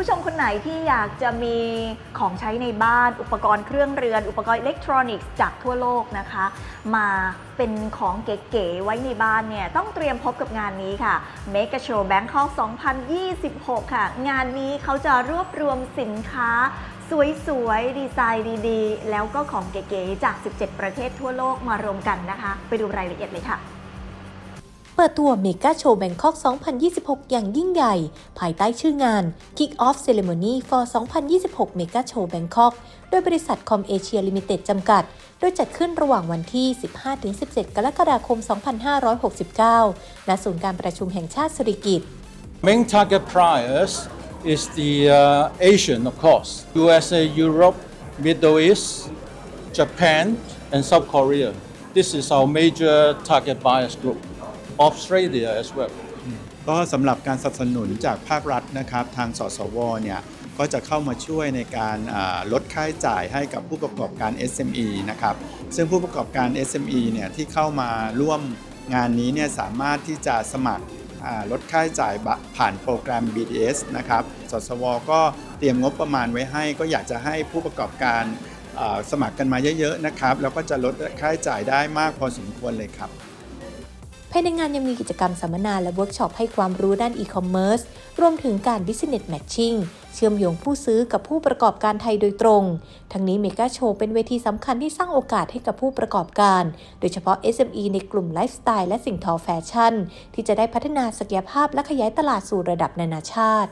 ผู้ชมคนไหนที่อยากจะมีของใช้ในบ้าน อุปกรณ์เครื่องเรือน อุปกรณ์อิเล็กทรอนิกส์จากทั่วโลกนะคะ มาเป็นของเก๋ๆไว้ในบ้านเนี่ย ต้องเตรียมพบกับงานนี้ค่ะ Make a Show Bangkok 2026 ค่ะ งานนี้เขาจะรวบรวมสินค้าสวยๆ ดีไซน์ดีๆ แล้วก็ของเก๋ๆจาก 17 ประเทศทั่วโลกมารวมกันนะคะ ไปดูรายละเอียดเลยค่ะ เปิดตัวเมกาโชว์แบงคอก 2026 อย่างยิ่งใหญ่ ภายใต้ชื่องาน Kick Off Ceremony for 2026 Mega Show Bangkok โดยบริษัทคอมเอเชียลิมิเต็ดจำกัด โดยจัดขึ้นระหว่างวันที่ 15-17 กรกฎาคม 2569 ณ ศูนย์การประชุมแห่งชาติสิริกิต Main target price is the uh, Asian, of course, USA, Europe, Middle East, Japan, and South Korea. This is our major target buyers group. Australia as well. ก็สำหรับการสนับสนุนจากภาครัฐนะครับ ทางสสวเนี่ยก็จะเข้ามาช่วยในการลดค่าใช้จ่ายให้กับผู้ประกอบการ SME นะครับ ซึ่งผู้ประกอบการ SME เนี่ยที่เข้ามาร่วมงานนี้เนี่ยสามารถที่จะสมัครลดค่าใช้จ่ายผ่านโปรแกรม BDS นะครับ สสว ก็เตรียมงบประมาณไว้ให้ ก็อยากจะให้ผู้ประกอบการสมัครกันมาเยอะๆนะครับ แล้วก็จะลดค่าใช้จ่ายได้มากพอสมควรเลยครับ ภายในงานยังมีกิจกรรมสัมมนาและเวิร์กช็อปให้ความรู้ด้านอีคอมเมิร์ซรวมถึงการ Business Matching เชื่อมโยงผู้ซื้อกับผู้ประกอบการไทยโดยตรง ทั้งนี้เมกาโชว์เป็นเวทีสำคัญที่สร้างโอกาสให้กับผู้ประกอบการ โดยเฉพาะ SME ในกลุ่มไลฟ์สไตล์และสิ่งทอแฟชั่น ที่จะได้พัฒนาศักยภาพและขยายตลาดสู่ระดับนานาชาติ